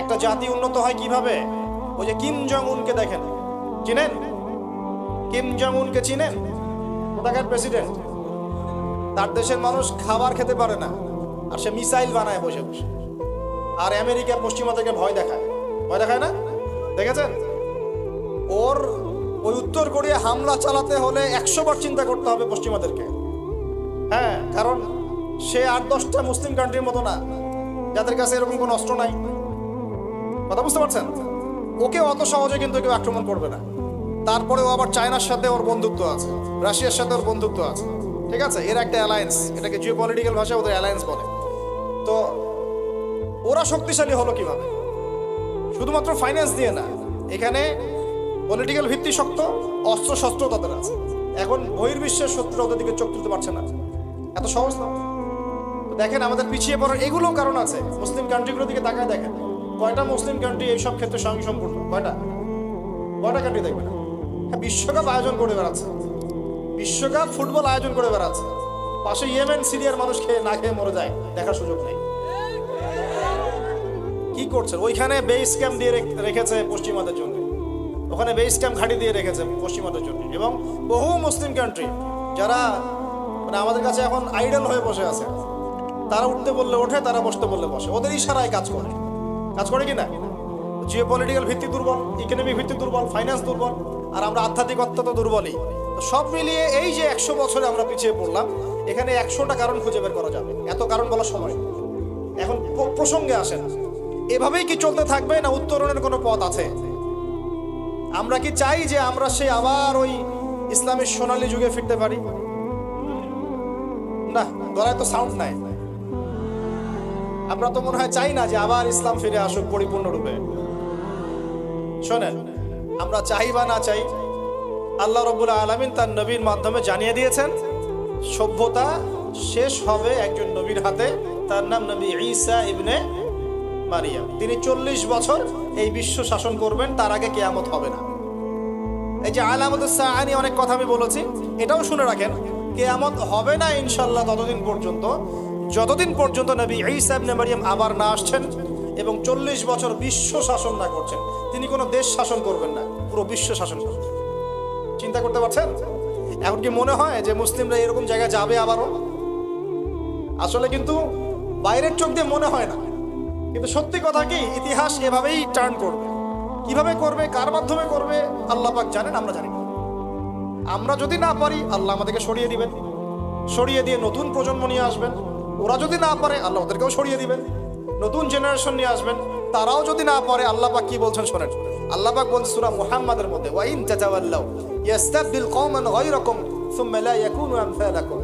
একটা জাতি উন্নত হয় কীভাবে? ওই যে কিম জং উনকে দেখেন। চিনেন? কিম জং উনকে চিনেন? কোথাকার প্রেসিডেন্ট? তার দেশের মানুষ খাবার খেতে পারে না, আর সে মিসাইল বানায় বসে বসে। আর আমেরিকা পশ্চিমা থেকে ভয় দেখায়। ভয় দেখায় না? দেখেছেন? ওর ওই উত্তর কোরিয়া হামলা চালাতে হলে একশো বার চিন্তা করতে হবে পশ্চিমাদেরকে। হ্যাঁ কারণ সে আট দশটা মুসলিম কান্ট্রির মতো না। যাদের কাছে এরকম কোনো অস্ত্র নাই। কথা বুঝতে পারছেন? ওকে অত সহজে কিন্তু কেউ আক্রমণ করবে না। তারপরেও আবার চায়নার সাথে ওর বন্ধুত্ব আছে, রাশিয়ার সাথে ওর বন্ধুত্ব আছে। ঠিক আছে? এর একটা অ্যালায়েন্স এটাকে জিও পলিটিক্যাল ভাষায় ওদের অ্যালায়েন্স বলে। তো ওরা শক্তিশালী হলো কীভাবে? শুধুমাত্র ফাইন্যান্স দিয়ে না, এখানে পলিটিক্যাল ভিত্তি শক্ত অস্ত্র শস্ত্র তাদের আছে। এখন বহির্বিশ্বের শত্রু ওদের দিকে চোখ তুলতে পারছে না। এত সহজ না? দেখেন, আমাদের পিছিয়ে পড়ার এগুলো কারণ আছে। মুসলিম কান্ট্রিগুলোর দিকে তাকায় দেখেন। কয়টা মুসলিম কান্ট্রি এইসব ক্ষেত্রে সঙ্গে সম্পূর্ণ কয়টা কয়টা কান্ট্রি দেখবেন হ্যাঁ বিশ্বকাপ আয়োজন করে বেড়াচ্ছে। বিশ্বকাপ ফুটবল আয়োজন করে বেড়াচ্ছে। পাশে ইয়েমেন, সিরিয়ার মানুষ খেয়ে না খেয়ে মরে যায়। দেখার সুযোগ নেই। কি করছে ওইখানে বেস ক্যাম্প দিয়ে রেখেছে পশ্চিমাদের জন্য। ওখানে বেস ক্যাম্প ঘাঁটি দিয়ে রেখেছে পশ্চিমাদের জন্য। এবং বহু মুসলিম কান্ট্রি যারা মানে আমাদের কাছে এখন আইডল হয়ে বসে আছে, তারা উঠতে বললে ওঠে, তারা বসতে বললে বসে। ওদের ইশারায় কাজ করে। কাজ করে কি না জিও পলিটিক্যাল ভিত্তি দুর্বল ইকোনমিক ভিত্তি দুর্বল ফাইন্যান্স দুর্বল, আর আমরা আধ্যাত্মিকত্ব তো দুর্বলই সব মিলিয়ে এই যে একশো বছরে আমরা পিছিয়ে পড়লাম, এখানে একশোটা কারণ খুঁজে বের করা যাবে। এত কারণ বলার সময় এখন প্র- প্রসঙ্গে আসেন। এভাবেই কি চলতে থাকবে না উত্তরণের কোনো পথ আছে? আমরা কি চাই যে আমরা সে আবার ওই ইসলামের সোনালী যুগে ফিরতে পারি? না, গলায় তো সাউন্ড নাই। আমরা তো মনে হয় চাই না যে আবার ইসলাম ফিরে আসুক পরিপূর্ণরূপে। শোনেন, আমরা চাই বা না চাই, আল্লাহ রবুল আলমিন তার নবীর মাধ্যমে জানিয়ে দিয়েছেন, সভ্যতা শেষ হবে একজন নবীর হাতে, তার নাম নবী ঈসা ইবনে মারিয়াম। তিনি চল্লিশ বছর এই বিশ্ব শাসন করবেন, তার আগে কেয়ামত হবে না। এই যে আলামত সাহানি অনেক কথা আমি বলেছি, এটাও শুনে রাখেন, কেয়ামত হবে না ইনশাল্লাহ ততদিন পর্যন্ত। যতদিন পর্যন্ত নবী ঈসা ইবনে মারিয়াম আবার না আসছেন এবং চল্লিশ বছর বিশ্ব শাসন না করছেন, তিনি কোনো দেশ শাসন করবেন না, পুরো বিশ্ব শাসন করবেন। চিন্তা করতে পারছেন? এখন কি মনে হয় যে মুসলিমরা এরকম জায়গায় যাবে আবারও? আসলে কিন্তু বাইরের চোখ দিয়ে মনে হয় না। কিন্তু সত্যি কথা কি, ইতিহাস এভাবেই টার্ন করবে। কীভাবে করবে, কার মাধ্যমে করবে, আল্লাহ পাক জানেন, আমরা জানি না। আমরা যদি না পারি, আল্লাহ আমাদেরকে সরিয়ে দিবেন। সরিয়ে দিয়ে নতুন প্রজন্ম নিয়ে আসবেন। ওরা যদি না পারে, আল্লাহ ওদেরকেও সরিয়ে দিবেন। নতুন জেনারেশন নিয়ে আসবেন, তারাও যদি না পারে, আল্লাহ পাক কি বলছেন শোনেন। আল্লাহ পাক বলছেন সূরা মুহাম্মাদের মধ্যে, ওয়াইন তাতাওয়াল্লাউ ইয়াস্তাবদিল কওমান গায়রাকুম সুম্মা লা ইয়াকুনু আমসালাকুম।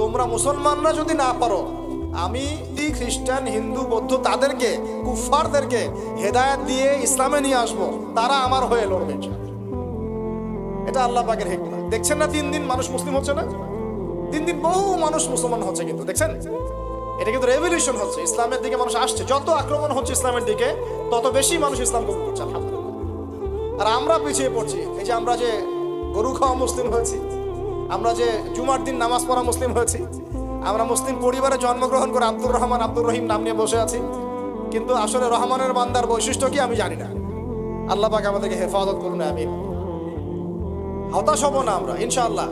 তোমরা মুসলমানরা যদি না পারো, আমি খ্রিস্টান, হিন্দু, বৌদ্ধ, তাদেরকে কুফারদেরকে হেদায়েত দিয়ে ইসলামে নিয়ে আসব, তারা আমার হয়ে লড়বে এটা আল্লাহ পাকের হেকমা দেখছেন না তিন দিন মানুষ মুসলিম হচ্ছে না? দিন দিন বহু মানুষ মুসলমান হচ্ছে কিন্তু, দেখছেন? এটা কিন্তু রেভলিউশন হচ্ছে, ইসলামের দিকে মানুষ আসছে। যত আক্রমণ হচ্ছে ইসলামের দিকে, তত বেশি মানুষ ইসলাম কবুল করছে আর আমরা পিছিয়ে পড়ছি, এই যে আমরা যে গরু খাওয়া মুসলিম হয়েছি, আমরা যে জুমার দিন নামাজ পড়া মুসলিম হয়েছি, আমরা মুসলিম পরিবারে জন্মগ্রহণ করে আব্দুর রহমান, আব্দুর রহিম নাম নিয়ে বসে আছি, কিন্তু আসলে রহমানের বান্দার বৈশিষ্ট্য কি আমি জানি না। আল্লাহ পাক আমাদেরকে হেফাজত করুন আমি হতাশ হব না আমরা, ইনশাআল্লাহ।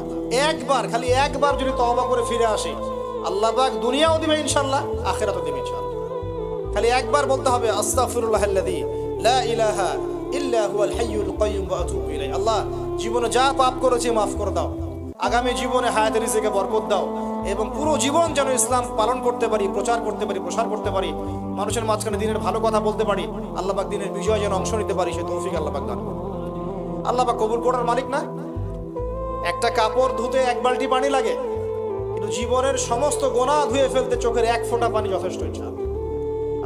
একবার, খালি একবার যদি তওবা করে ফিরে আসি, আল্লাহ পাক দুনিয়াও দিবে ইনশাআল্লাহ, আখেরাতও দিবে খালি একবার বলতে হবে আস্তাগফিরুল্লাহ আল্লাযী লা ইলাহা ইল্লা হুয়াল হাইয়ুল কাইয়্যুম ওয়া আতুবু ইলাইহি। আল্লাহ, জীবনে যা পাপ করেছি মাফ করে দাও। আগামী জীবনে হায়াতের রিজিকে বরকত দাও এবং পুরো জীবন যেন ইসলাম পালন করতে পারি, প্রচার করতে পারি, প্রসার করতে পারি, মানুষের মাঝখানে দিনের ভালো কথা বলতে পারি, আল্লাহ পাক দিনের বিজয় যেন অংশ নিতে পারি, সে তৌফিক আল্লাহ পাক দান করুন। আল্লাহ পাক কবুল করার মালিক না? একটা কাপড় ধুতে এক বালতি পানি লাগে, কিন্তু জীবনের সমস্ত গোনা ধুয়ে ফেলতে চোখের এক ফোঁটা পানি যথেষ্ট ইচ্ছা।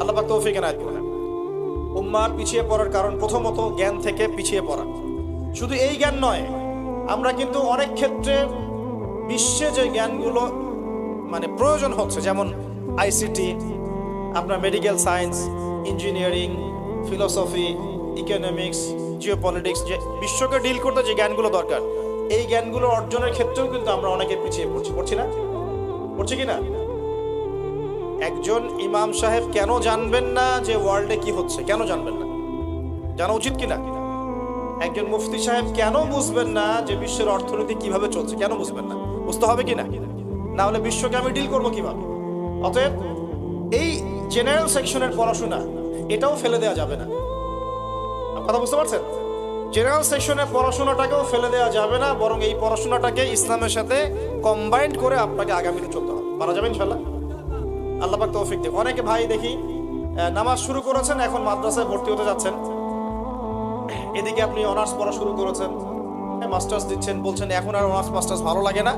আল্লাহ পাক তৌফিক এনায়েত করলেন উম্মার পিছিয়ে পড়ার কারণ প্রথমত জ্ঞান থেকে পিছিয়ে পড়া। শুধু এই জ্ঞান নয়, আমরা কিন্তু অনেক ক্ষেত্রে বিশ্বে যে জ্ঞানগুলো মানে প্রয়োজন হচ্ছে, যেমন আইসিটি, আপনার medical science, engineering, philosophy, economics, geopolitics, যে বিশ্বকে ডিল করতে যে জ্ঞানগুলো দরকার এই জ্ঞানগুলো অর্জনের ক্ষেত্রেও কিন্তু আমরা অনেকে পিছিয়ে পড়ছি পড়ছি না? পড়ছি কি না? একজন ইমাম সাহেব কেন জানবেন না যে ওয়ার্ল্ডে কি হচ্ছে? কেন জানবেন না? জানা উচিত কি না? একজন মুফতি সাহেব কেন বুঝবেন না যে বিশ্বের অর্থনীতি কীভাবে চলছে? কেন বুঝবেন না? বুঝতে হবে কি না? না হলে বিশ্বকে আমি ডিল করব কীভাবে? অতএব এই জেনারেল সেকশনের পড়াশোনা, এটাও ফেলে দেওয়া যাবে না। কথা বুঝতে পারছেন? জেনারেল সেকশনে পড়াশোনাটাকেও ফেলে দেওয়া যাবে না, বরং এই পড়াশোনাটাকে ইসলামের সাথে কম্বাইন্ড করে আপনাকে আগামীতে চলতে হবে। পারা যাবে ইনশাল্লাহ আল্লাহ পাক তৌফিক দেব অনেকে ভাই দেখি নামাজ শুরু করেছেন, এখন মাদ্রাসায় ভর্তি হতে যাচ্ছেন। এদিকে আপনি অনার্স পড়া শুরু করেছেন মাস্টার্স দিচ্ছেন, বলছেন, এখন আর অনার্স মাস্টার্স ভালো লাগে না,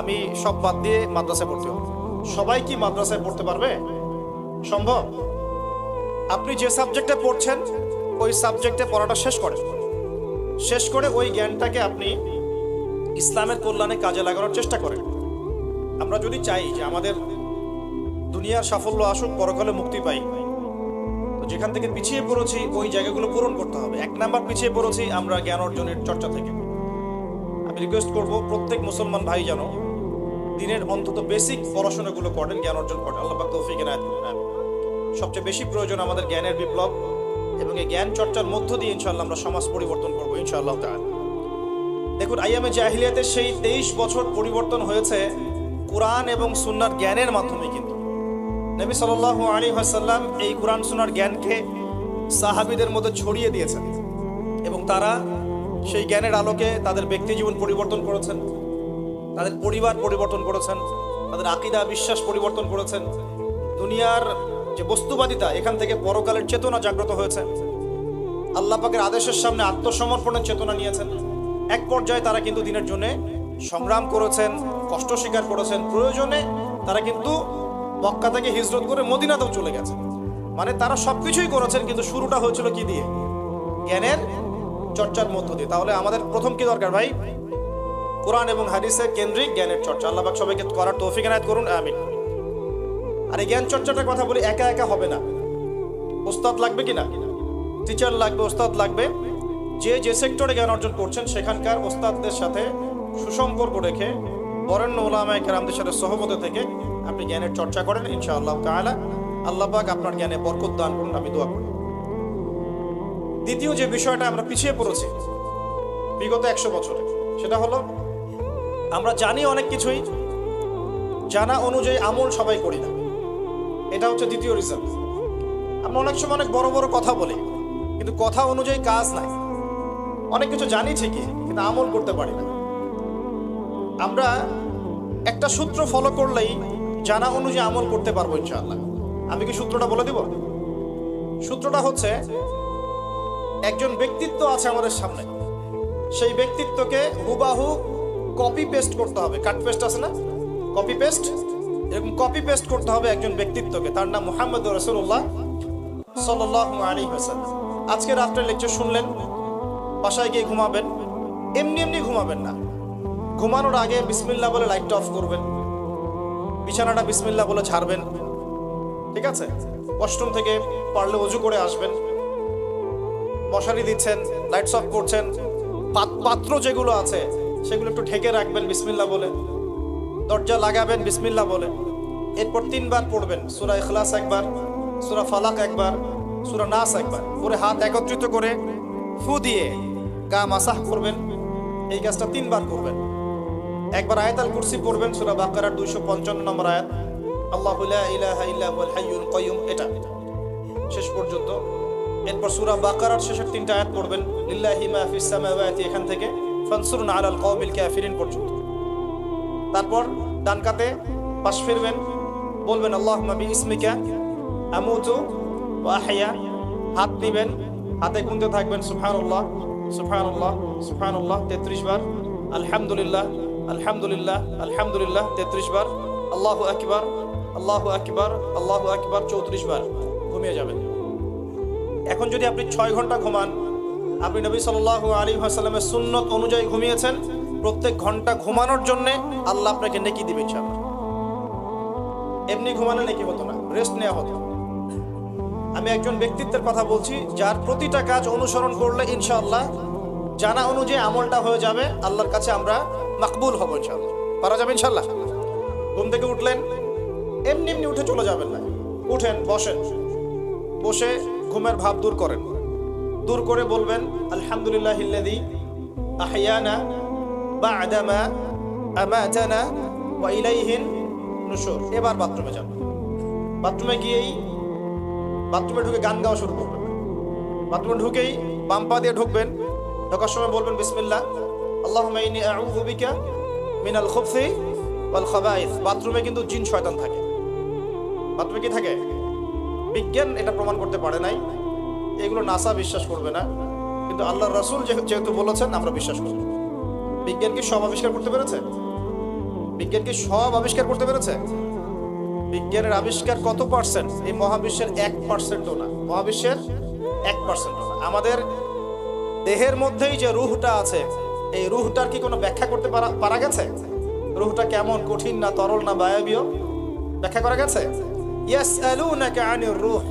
আমি সব বাদ দিয়ে মাদ্রাসায় ভর্তি হবে। সবাই কি মাদ্রাসায় পড়তে পারবে? সম্ভব? আপনি যে সাবজেক্টে পড়ছেন, ওই সাবজেক্টে পড়াটা শেষ করেন। শেষ করে ওই জ্ঞানটাকে আপনি ইসলামের কল্যাণে কাজে লাগানোর চেষ্টা করেন। আমরা যদি চাই যে আমাদের দুনিয়ার সাফল্য আসুক, পরকালে মুক্তি পাই, তো যেখান থেকে পিছিয়ে পড়েছি, ওই জায়গাগুলো পূরণ করতে হবে। এক নাম্বার পিছিয়ে পড়েছি আমরা জ্ঞান অর্জনের চর্চা থেকে। আমি রিকোয়েস্ট করব, প্রত্যেক মুসলমান ভাই যেন দিনের অন্তত বেসিক পড়াশোনাগুলো করেন, জ্ঞান অর্জন করেন। আল্লাহ সবচেয়ে বেশি প্রয়োজন আমাদের জ্ঞানের বিপ্লব এবং এই জ্ঞান চর্চার মধ্য দিয়ে ইনশাআল্লাহ আমরা সমাজ পরিবর্তন করব, ইনশাআল্লাহ তাআলা। দেখুন, আইয়ামে জাহিলিয়াতের সেই তেইশ বছর পরিবর্তন হয়েছে কোরআন এবং সুন্নার জ্ঞানের মাধ্যমে কিন্তু। নবী সাল্লাল্লাহু আলী হাসাল্লাম এই কোরআন সুনার জ্ঞানকে সাহাবিদের মধ্যে ছড়িয়ে দিয়েছেন এবং তারা সেই জ্ঞানের আলোকে তাদের ব্যক্তি জীবন পরিবর্তন করেছেন, তাদের পরিবার পরিবর্তন করেছেন, তাদের আকিদা, বিশ্বাস পরিবর্তন করেছেন, দুনিয়ার যে বস্তুবাদিতা এখান থেকে পরকালের চেতনা জাগ্রত হয়েছে। আল্লাহ পাকের আদেশের সামনে আত্মসমর্পণের চেতনা নিয়েছেন। এক পর্যায়ে তারা কিন্তু দিনের জন্য সংগ্রাম করেছেন, কষ্ট স্বীকার করেছেন। প্রয়োজনে তারা কিন্তু মক্কা থেকে হিজরত করে মদিনাতেও চলে গেছে মানে তারা সবকিছুই করেছেন, কিন্তু শুরুটা হয়েছিল কি দিয়ে? জ্ঞানের চর্চার মধ্য দিয়ে। তাহলে আমাদের প্রথম কি দরকার ভাই? কোরআন এবং হাদিসের কেন্দ্রিক জ্ঞানের চর্চা। আল্লাহ সবাইকে করার তৌফিক এনায়েত করুন, আমিন। আর জ্ঞান চর্চাটার কথা বলি একা একা হবে না। ওস্তাদ লাগবে কি না টিচার লাগবে, ওস্তাদ লাগবে। যে যে সেক্টরে জ্ঞান অর্জন করছেন, সেখানকার ওস্তাদদের সাথে সুসম্পর্ক রেখে বরেণ্য ওলামায় কেরামদের সাথে সহমতে থেকে আপনি জ্ঞানের চর্চা করেন, ইনশাআল্লাহ তাআলা। আল্লাহ পাক আপনার জ্ঞানে বরকত দান করুন, আমি দোয়া করি। দ্বিতীয় যে বিষয়টা আমরা পিছিয়ে পড়েছি, বিগত একশো বছরে, সেটা হলো, আমরা জানি অনেক কিছুই, জানা অনুযায়ী আমল সবাই করি না। এটা হচ্ছে দ্বিতীয় রিজন আমরা অনেক সময় অনেক বড় বড় কথা বলি, কিন্তু কথা অনুযায়ী কাজ নাই। অনেক কিছু জানি ঠিকই, কিন্তু আমল করতে পারি না। আমরা একটা সূত্র ফলো করলেই জানা অনুযায়ী আমল করতে পারব ইনশাআল্লাহ। আমি কি সূত্রটা বলে দিব? সূত্রটা হচ্ছে, একজন ব্যক্তিত্ব আছে আমাদের সামনে। সেই ব্যক্তিত্বকে হুবাহু কপি পেস্ট করতে হবে। কাট পেস্ট আছে না? কপি পেস্ট এরকম কপি পেস্ট করতে হবে একজন ব্যক্তিত্বকে। তার নাম মোহাম্মদ রসুল্লাহ সাল্লাহ আজকে রাত্রে লেকচার শুনলেন, বাসায় গিয়ে ঘুমাবেন, এমনি এমনি ঘুমাবেন না। ঘুমানোর আগে বিসমিল্লা বলে লাইটটা অফ করবেন, বিছানাটা বিসমিল্লা বলে ছাড়বেন ঠিক আছে? ওয়াশরুম থেকে পারলে অজু করে আসবেন, মশারি দিচ্ছেন লাইটস অফ করছেন পাত্র যেগুলো আছে, সেগুলো একটু ঢেকে রাখবেন বিসমিল্লা বলে। দরজা লাগাবেন বিসমিল্লা বলে এরপর তিনবার পড়বেন, সুরা ইখলাস একবার, সুরা ফালাক একবার, সুরা নাস একবার। পরে হাত একত্রিত করে ফু দিয়ে গা মাসাহ করবেন, এই কাজটা তিনবার করবেন। একবার আয়াতাল কুরসি পড়বেন, সুরা বাকারার দুইশো পঞ্চান্ন নম্বর আয়াত। আল্লাহ কাইয়ুম, এটা। শেষ পর্যন্ত। এরপর সূরা বাকারার শেষের তিনটা আয়াত পড়বেন, লিল্লাহি মা ফিস এখান থেকে, ফানসুরনা আলাল কওমিল কাফিরিন পর্যন্ত। তারপর ডান কাতে পাশ ফিরবেন, বলবেন আল্লাহ ইসমিকা আমুতু ওয়া আহইয়া। হাত দিবেন, হাতে গুনতে থাকবেন, সুবহানাল্লাহ সুবহানাল্লাহ সুবহানাল্লাহ 33 বার, আলহামদুলিল্লাহ আলহামদুলিল্লাহ আলহামদুলিল্লাহ 33 বার, আল্লাহু আকবার আল্লাহু আকবার আল্লাহু আকবার 34 বার ঘুমিয়ে যাবেন। এখন যদি আপনি ছয় ঘণ্টা ঘুমান, আপনি নবী সাল্লাহ আলী হাসাল্লামের সুন্নত অনুযায়ী ঘুমিয়েছেন প্রত্যেক ঘণ্টা ঘুমানোর জন্য আল্লাহ আপনাকে নেকি দিবে এমনি ঘুমানো নেকি হতো না রেস্ট নেওয়া হতো। আমি একজন ব্যক্তিত্বের কথা বলছি, যার প্রতিটা কাজ অনুসরণ করলে ইনশাআল্লাহ জানা অনুযায়ী আমলটা হয়ে যাবে, আল্লাহর কাছে আমরা মাকবুল হব ইনশাআল্লাহ। পারা যাবে ইনশাআল্লাহ? ঘুম থেকে উঠলেন, এমনি এমনি উঠে চলে যাবেন না। উঠেন, বসেন। বসে ঘুমের ভাব দূর করেন। দূর করে বলবেন, আলহামদুলিল্লাহ আহইয়ানা বা'দামা আমাতানা ওয়া ইলাইহিন নুশুর। এবার বাথরুমে যান। বাথরুমে গিয়েই বাথরুমে ঢুকে গান গাওয়া শুরু করবেন। বাথরুমে ঢুকেই বাম দিয়ে ঢুকবেন। ঢোকার সময় বলবেন, বিসমিল্লাহ। আল্লাহুম্মা ইন্নী আউযু বিকা মিনাল খুবসি ওয়াল খাবাইস। বাথরুমে কিন্তু জিন শয়তান থাকে। বাথরুমে কি থাকে? বিজ্ঞান এটা প্রমাণ করতে পারে নাই। এগুলো নাসা বিশ্বাস করবে না। কিন্তু আল্লাহ রসুল যেহেতু বলেছেন, আমরা বিশ্বাস করি। বিজ্ঞান কি সব আবিষ্কার করতে পেরেছে? বিজ্ঞান কি সব আবিষ্কার করতে পেরেছে? বিজ্ঞানের আবিষ্কার কত পার্সেন্ট? এই মহাবিশ্বের এক পার্সেন্টও না। মহাবিশ্বের এক পার্সেন্টও না। আমাদের দেহের মধ্যেই যে রুহটা আছে, এই রুহটার কি কোনো ব্যাখ্যা করতে পারা পারা গেছে? রুহটা কেমন কঠিন না তরল না বায়বীয়? ব্যাখ্যা করা গেছে? ইয়াসআলুনাকা আনির রূহ।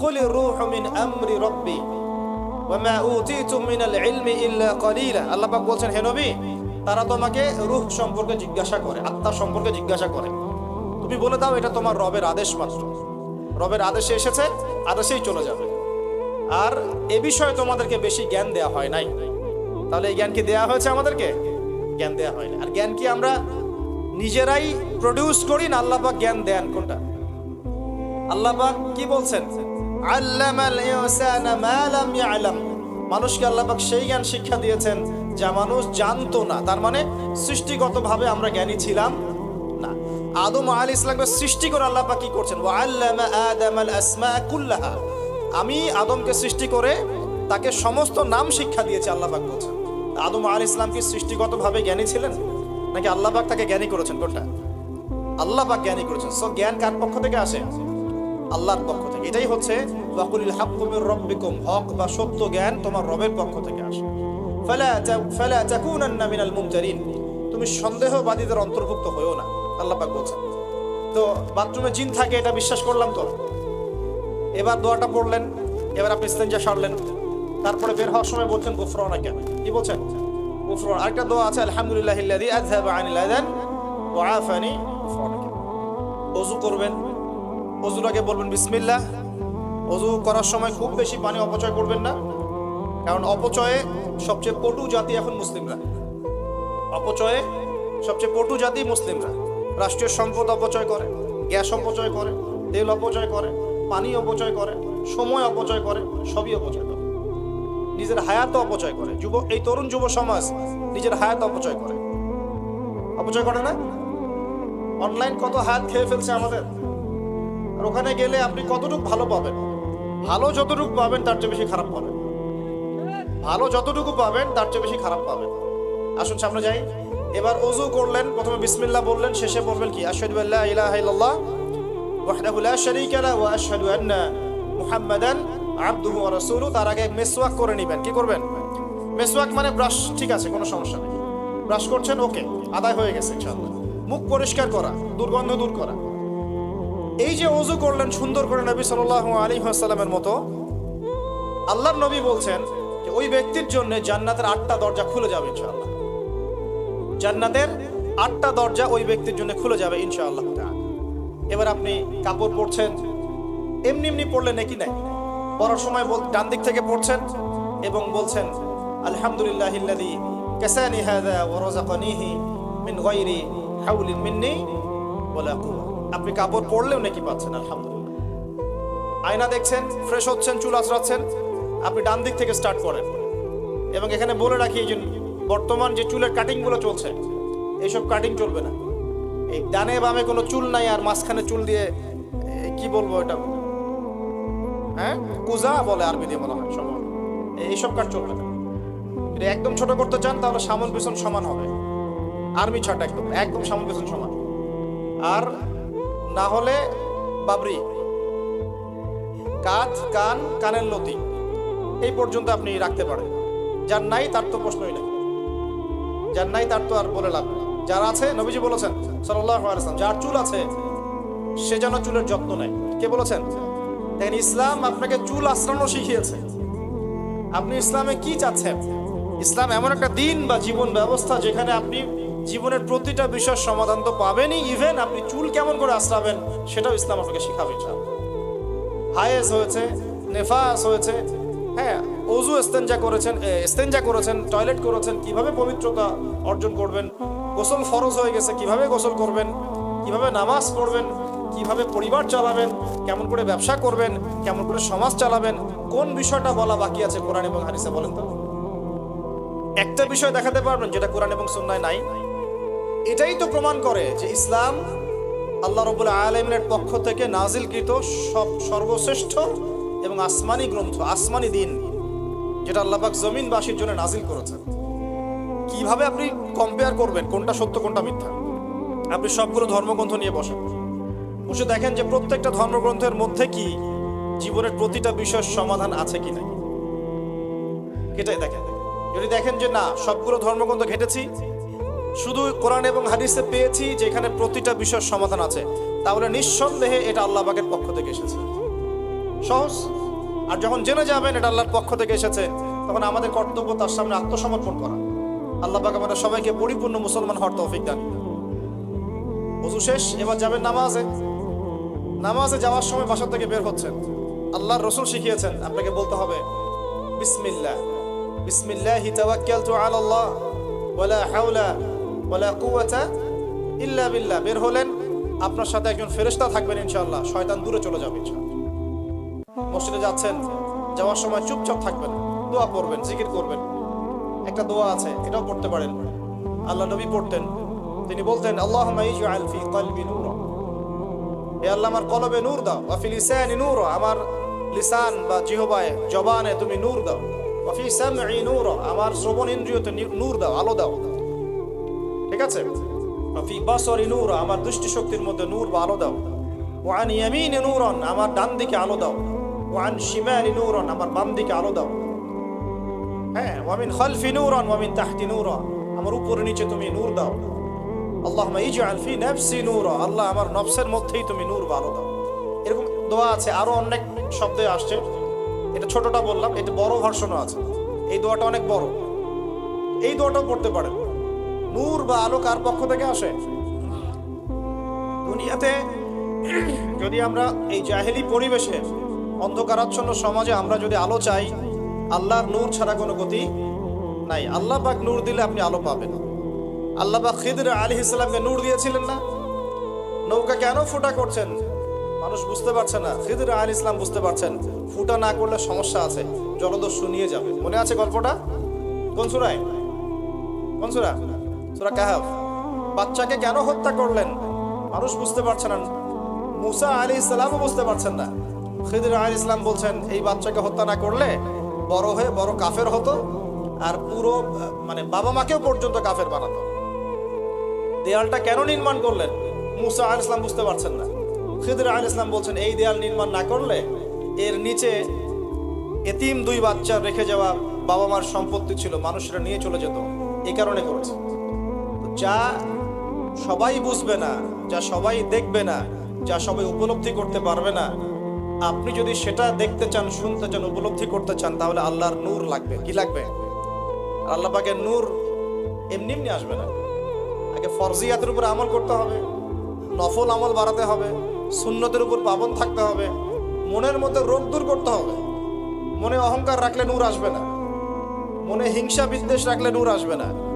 কুল রূহু মিন আমরি রাব্বি। ওয়ামা উতিতুম মিনাল ইলমি ইল্লা কলিলা আল্লাহ পাক বলছেন, হে নবী, তারা তোমাকে রূহ সম্পর্কে জিজ্ঞাসা করে, আত্মা সম্পর্কে জিজ্ঞাসা করে। তুমি বলে দাও, এটা তোমার রবের আদেশ মাত্র। রবের আদেশে এসেছে, আদেশেই চলে যাবে। আর এ বিষয়ে তোমাদেরকে বেশি জ্ঞান দেয়া হয় নাই। তাহলে এই জ্ঞান কি দেয়া হয়েছে আমাদেরকে? জ্ঞান দেয়া হয় আর জ্ঞান কি আমরা নিজেরাই প্রডিউস করি না? আল্লাহ পাক জ্ঞান দেন কোনটা? আল্লাহ পাক কি বলছেন? আল্লামাল ইনসানা মা লাম ইয়ালাম। মানুষকে আল্লাহ পাক সেই জ্ঞান শিক্ষা দিয়েছেন যা মানুষ জানতো না। তার মানে সৃষ্টিগতভাবে আমরা জ্ঞানী ছিলাম না। আদম আলাইহিস ইসলামকে সৃষ্টি করে আল্লাহ কি করছেন? আমি আদমকে সৃষ্টি করে তাকে সমস্ত নাম শিক্ষা দিয়েছি আল্লাপাক বলছেন। আদম আলাইহিস ইসলাম কি সৃষ্টিগতভাবে জ্ঞানী ছিলেন? নাকি আল্লাহ পাক তাকে জ্ঞানী করেছেন? কোনটা? আল্লাহ পাক জ্ঞানী করেছেন। সো জ্ঞান কার পক্ষ থেকে আসে? আল্লাহর পক্ষ থেকে। এটাই হচ্ছে, ওয়াকুলিল হাক্কু মির রাব্বিকুম হক বা সত্য জ্ঞান তোমার রবের পক্ষ থেকে আসে। ফালা ফালা তাকুনান্না মিনাল মুমতারিন। তুমি সন্দেহবাদীদের অন্তর্ভুক্ত হয়েও না, আল্লাহ পাক বলছেন। তো বাথরুমে জিন থাকে, এটা বিশ্বাস করলাম তো? এবার দোয়াটা পড়লেন, এবার আপনি ইস্তেঞ্জা সারলেন। তারপরে বের হওয়ার সময় বলছেন গুফরানা কেন? কি বলছেন? গুফরান আরেকটা দোয়া আছে, আলহামদুলিল্লাহ আযহাবা আনিল আযান ওয়া আফানি ওযু করবেন অজুর আগে বলবেন, বিসমিল্লাহ। অজু করার সময় খুব বেশি পানি অপচয় করবেন না, কারণ অপচয়ে সবচেয়ে পটু জাতি এখন মুসলিমরা। অপচয়ে সবচেয়ে পটু জাতি মুসলিমরা। রাষ্ট্রীয় সম্পদ অপচয় করে, গ্যাস অপচয় করে, তেল অপচয় করে, পানি অপচয় করে, সময় অপচয় করে, সবই অপচয় করে। নিজের হায়াত অপচয় করে। যুব, এই তরুণ যুব সমাজ নিজের হায়াত অপচয় করে। অপচয় করে না? অনলাইন কত হায়াত খেয়ে ফেলছে আমাদের? আর ওখানে গেলে আপনি কতটুকু ভালো পাবেন? ভালো যতটুকু পাবেন, তার চেয়ে বেশি খারাপ পাবেন। ভালো যতটুকু পাবেন, তার চেয়ে বেশি খারাপ পাবেন। আসুন সামনে যাই। এবার অজু করলেন, প্রথমে বিসমিল্লাহ বললেন, শেষে বলবেন কি? আশহাদু আল্লা ইলাহা ইল্লাল্লাহ, ওয়াহদাহু লা শারীকা লা ওয়া আশহাদু আন্না মুহাম্মাদান আবদুহু ওয়া রাসূলুহু। তার আগে মেসওয়াক করে নেবেন। কি করবেন? মেসওয়াক মানে ব্রাশ, ঠিক আছে, কোনো সমস্যা নেই। ব্রাশ করছেন, ওকে, আদায় হয়ে গেছে, ইনশাআল্লাহ। মুখ পরিষ্কার করা, দুর্গন্ধ দূর করা। এই যে অজু করলেন সুন্দর করে নবী সাল্লাহ আলী সাল্লামের মতো, আল্লাহর নবী বলছেন যে ওই ব্যক্তির জন্য জান্নাতের আটটা দরজা খুলে যাবে ইনশাআল্লাহ। জান্নাতের আটটা দরজা ওই ব্যক্তির জন্য খুলে যাবে ইনশাআল্লাহ। এবার আপনি কাপড় পরছেন, এমনি এমনি পড়লে নাকি নাই? পড়ার সময় বল ডান দিক থেকে পড়ছেন এবং বলছেন, আলহামদুলিল্লাহ ইল্লাযী কাসানি হাযা ওয়া রাযাকানিহি মিন গায়রি হাওলিন মিন্নি ওয়ালা কুওয়া। আপনি কাপড় পরলেও নাকি পাচ্ছেন, আলহামদুলিল্লাহ। আয়না দেখছেন ফ্রেশ হচ্ছেন, চুল আঁচড়াচ্ছেন আপনি ডান দিক থেকে স্টার্ট করেন। এবং এখানে বলে রাখি, এই যে বর্তমান যে চুলের কাটিংগুলো চলছে, এইসব কাটিং চলবে না। এই ডানে বামে কোনো চুল নাই, আর মাঝখানে চুল দিয়ে কি বলব এটা? হ্যাঁ? কুজা বলে আরবি দিয়ে বলা হয় এ- এইসব কাট চলবে না। যদি একদম ছোট করতে চান, তাহলে সামন পেছন সমান হবে। আর্মি ছাট একদম একদম সামন পেছন সমান। আর না হলে বাবরি। কাজ, কান, কানের লতি, এই পর্যন্ত আপনি রাখতে পারেন। যার নাই তার তো প্রশ্নই নেই। যার নাই তার তো আর বলে লাভ। যার আছে, নবীজি বলেছেন ওয়াসাল্লাম, যার চুল আছে, সে যেন চুলের যত্ন নেয়। কে বলেছেন? দেখেন, ইসলাম আপনাকে চুল আশ্রানো শিখিয়েছে। আপনি ইসলামে কি চাচ্ছেন? ইসলাম এমন একটা দিন বা জীবন ব্যবস্থা যেখানে আপনি জীবনের প্রতিটা বিষয়ের সমাধান তো পাবেনই। ইভেন আপনি চুল কেমন করে আশ্রাবেন সেটাও ইসলাম আপনাকে শিখাবে হায়েস হয়েছে নেফাস হয়েছে হ্যাঁ অজু এস্তেঞ্জা করেছেন এ, এস্তেঞ্জা করেছেন টয়লেট করেছেন কীভাবে পবিত্রতা অর্জন করবেন গোসল ফরজ হয়ে গেছে কীভাবে গোসল করবেন কীভাবে নামাজ পড়বেন কীভাবে পরিবার চালাবেন কেমন করে ব্যবসা করবেন কেমন করে সমাজ চালাবেন কোন বিষয়টা বলা বাকি আছে কোরআন এবং হাদিসে বলেন তো? একটা বিষয় দেখাতে পারবেন যেটা কোরআন এবং সুন্নায় নাই। এটাই তো প্রমাণ করে যে ইসলাম আল্লাহ রবুল আলমের পক্ষ থেকে নাজিলকৃত সব সর্বশ্রেষ্ঠ এবং আসমানি গ্রন্থ, আসমানি দিন, যেটা আল্লাহবাক জমিনবাসীর জন্য নাজিল করেছেন। কীভাবে আপনি কম্পেয়ার করবেন কোনটা সত্য, কোনটা মিথ্যা? আপনি সবগুলো ধর্মগ্রন্থ নিয়ে বসেন। বসে দেখেন যে প্রত্যেকটা ধর্মগ্রন্থের মধ্যে কি জীবনের প্রতিটা বিষয়ের সমাধান আছে কি নাই। এটাই দেখেন। যদি দেখেন যে না, সবগুলো ধর্মগ্রন্থ ঘেটেছি শুধু কোরআন এবং হাদিসে পেয়েছি যে এখানে প্রতিটা বিষয়ের সমাধান আছে। তাহলে নিঃসন্দেহে এটা আল্লাহ পাকের পক্ষ থেকে এসেছে। সহজ? আর যখন জেনে যাবেন এটা আল্লাহর পক্ষ থেকে এসেছে, তখন আমাদের কর্তব্য তার সামনে আত্মসমর্পণ করা। আল্লাহ আমাদের সবাইকে পরিপূর্ণ মুসলমান হওয়ার তৌফিক দান অজু শেষ, এবার যাবেন নামাজে। নামাজে যাওয়ার সময় বাসা থেকে বের হচ্ছেন। আল্লাহর রসুল শিখিয়েছেন, আপনাকে বলতে হবে, বিসমিল্লাহ। বিসমিল্লাহি তাওয়াক্কালতু আলাল্লাহ। ওয়ালা হাওলা কুওয়াতা ইল্লা বের হলেন, আপনার সাথে একজন ফেরেশতা থাকবেন ইনশাআল্লাহ। শয়তান দূরে চলে যাবে মসজিদে যাচ্ছেন, যাওয়ার সময় চুপচাপ থাকবেন, দোয়া পড়বেন, জিকির করবেন। একটা দোয়া আছে, এটাও পড়তে পারেন। আল্লাহ নবী পড়তেন, তিনি বলতেন আল্লাহ হে আল্লাহ, আমার কলবে নূর দাও। ওয়াফি লিসানি নূর। আমার লিসান বা জিহবায়, জবানে তুমি নূর দাও। ওয়াফি সামঈ নূর। আমার শ্রবণ ইন্দ্রিয়তে নূর দাও, আলো দাও। ঠিক আছে? আমার দৃষ্টি শক্তির মধ্যে নূর বা আলো দাও। ওয়ান ইয়ামিনি নূরন, আমার ডান দিকে আলো দাও। ওয়ান শিমালি নূরন, আমার বাম দিকে আলো দাও। হ্যাঁ ওয়ামিন খালফি নূরন ওয়ামিন তাহতি নূরা আমার উপরে নিচে তুমি নূর দাও। আল্লাহুম্মা ইজআল ফি নাফসি নূরা, আল্লাহ আমার নফসের মধ্যেই তুমি নূর ভালো দাও। এরকম দোয়া আছে, আরও অনেক শব্দে আসছে। এটা ছোটটা বললাম এটা বড় ভার্সনও আছে। এই দোয়াটা অনেক বড়। এই দোয়াটাও পড়তে পারেন। নূর বা আলো কার পক্ষ থেকে আসে? দুনিয়াতে যদি আমরা এই জাহেলি পরিবেশে অন্ধকারাচ্ছন্ন সমাজে আমরা যদি আলো চাই, আল্লাহর নূর ছাড়া কোনো গতি নাই। আল্লাহ পাক নূর দিলে আপনি আলো পাবেন। আল্লাহ পাক খিদর আলী ইসলামকে নূর দিয়েছিলেন না? নৌকা কেন ফুটা করছেন? মানুষ বুঝতে পারছে না। খিদর আলী ইসলাম বুঝতে পারছেন। ফুটা না করলে সমস্যা আছে। জলদস্যু নিয়ে যাবে। মনে আছে গল্পটা? কোন সুরায়? কোন সুরা? সুরা কাহাফ। বাচ্চাকে কেন হত্যা করলেন? মানুষ বুঝতে পারছে না। মুসা আলী ইসলামও বুঝতে পারছেন না। খিদির আলী ইসলাম বলছেন, এই বাচ্চাকে হত্যা না করলে বড় হয়ে বড় কাফের হতো আর পুরো মানে বাবা মাকেও পর্যন্ত কাফের বানাতো। দেয়ালটা কেন নির্মাণ করলেন? মুসা আল ইসলাম বুঝতে পারছেন না। খিদির আল ইসলাম বলছেন, এই দেয়াল নির্মাণ না করলে এর নিচে এতিম দুই বাচ্চা রেখে যাওয়া বাবা মার সম্পত্তি ছিল, মানুষরা নিয়ে চলে যেত। এই কারণে করেছে। যা সবাই বুঝবে না, যা সবাই দেখবে না, যা সবাই উপলব্ধি করতে পারবে না। আপনি যদি সেটা দেখতে চান, শুনতে চান, উপলব্ধি করতে চান, তাহলে আল্লাহর নূর লাগবে। কি লাগবে? আল্লাহ পাকের নূর এমনি এমনি আসবে না। আগে ফরজিয়াতের উপর আমল করতে হবে, নফল আমল বাড়াতে হবে, সুন্নতের উপর পাবন থাকতে হবে, মনের মধ্যে রোগ দূর করতে হবে। মনে অহংকার রাখলে নূর আসবে না। মনে হিংসা বিদ্বেষ রাখলে নূর আসবে না।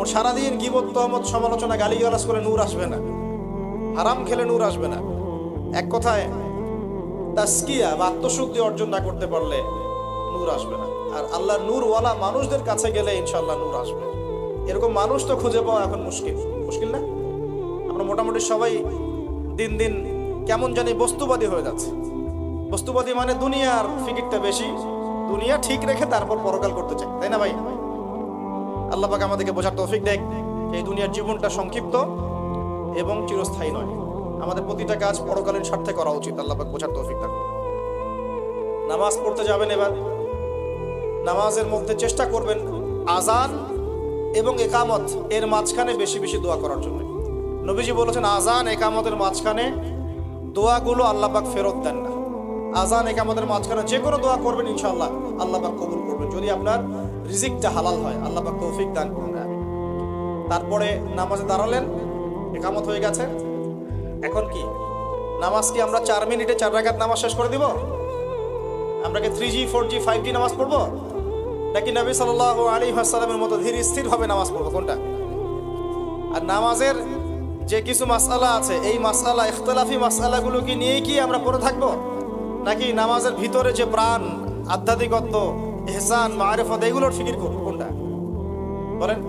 মোর সারাদিন গিবত, তহমত, সমালোচনা, গালিগালাজ করে নূর আসবে না। হারাম খেলে নূর আসবে না। এক কথায় তাস্কিয়া বা আত্মশুদ্ধি অর্জন না করতে পারলে নূর আসবে না। আর আল্লাহর নূরওয়ালা মানুষদের কাছে গেলে ইনশাল্লাহ নূর আসবে। এরকম মানুষ তো খুঁজে পাওয়া এখন মুশকিল। মুশকিল না? আমরা মোটামুটি সবাই দিন দিন কেমন জানি বস্তুবাদী হয়ে যাচ্ছে। বস্তুবাদী মানে দুনিয়ার ফিকিরটা বেশি। দুনিয়া ঠিক রেখে তারপর পরকাল করতে চাই। তাই না ভাই? আল্লাহ পাক আমাদেরকে বোঝার তৌফিক দেখ এই দুনিয়ার জীবনটা সংক্ষিপ্ত এবং চিরস্থায়ী নয়। আমাদের প্রতিটা কাজ পরকালীন স্বার্থে করা উচিত, আল্লাহ পাক বোঝার তৌফিক দেখ নামাজ পড়তে যাবেন এবার। নামাজের মধ্যে চেষ্টা করবেন আজান এবং একামত এর মাঝখানে বেশি বেশি দোয়া করার জন্য। নবীজি বলেছেন আজান একামতের মাঝখানে দোয়াগুলো আল্লাহ পাক ফেরত দেন না। আজান একামতের মাঝখানে যে কোনো দোয়া করবেন, ইনশাআল্লাহ আল্লাহ পাক কবুল করবেন। যদি আপনার রিজিকটা হালাল হয়, আল্লাহ পাক তৌফিক দান করুন। তারপরে নামাজে দাঁড়ালেন, একামত হয়ে গেছে। এখন কি? নামাজ কি আমরা চার মিনিটে চার রাকাত নামাজ শেষ করে দিব? আমরা কি three G four G five G নামাজ পড়ব? নাকি নবী সাল আলী আসসালামের মতো ধীর স্থিরভাবে নামাজ পড়ব? কোনটা? আর নামাজের যে কিছু মাসালা আছে, এই মাসালা ইখতলাফি মাসালাগুলো কি নিয়ে কি আমরা পড়ে থাকব? নাকি নামাজের ভিতরে যে প্রাণ, আধ্যাত্মিকত্ব এহসান মারেফত এগুলোর ফিকির করব কোনটা? বলেন।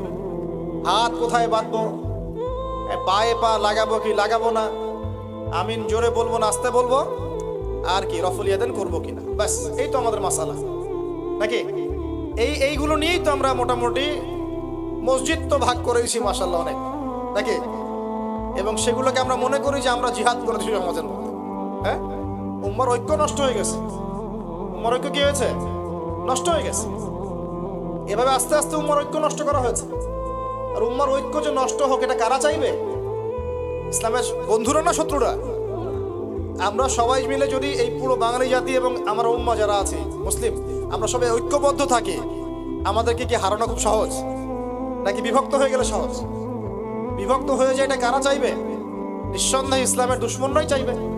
হাত কোথায় বাঁধবো? পায়ে পা লাগাবো কি লাগাবো না? আমিন জোরে বলব না আস্তে বলব? আর কি, রফুল ইয়াদেন করব কিনা ব্যাস, এই তো আমাদের মাসালা। নাকি? এই, এইগুলো নিয়েই তো আমরা মোটামুটি মসজিদ তো ভাগ করে দিয়েছি মাসাল্লাহ অনেক। নাকি? এবং সেগুলোকে আমরা মনে করি যে আমরা জিহাদ করে দিচ্ছি সমাজের মধ্যে। হ্যাঁ? উম্মার ঐক্য নষ্ট হয়ে গেছে। উম্মার ঐক্য কি হয়েছে? নষ্ট হয়ে গেছে। এভাবে আস্তে আস্তে উম্মার ঐক্য নষ্ট করা হয়েছে। আর উম্মার ঐক্য যে নষ্ট হোক, এটা কারা চাইবে? ইসলামের বন্ধুরা না শত্রুরা? আমরা সবাই মিলে যদি এই পুরো বাঙালি জাতি এবং আমার উম্মা যারা আছে, মুসলিম, আমরা সবাই ঐক্যবদ্ধ থাকি, আমাদেরকে কি হারানো খুব সহজ? নাকি বিভক্ত হয়ে গেলে সহজ? বিভক্ত হয়ে যায় এটা কারা চাইবে? নিঃসন্দেহে ইসলামের দুশ্মনরাই চাইবে।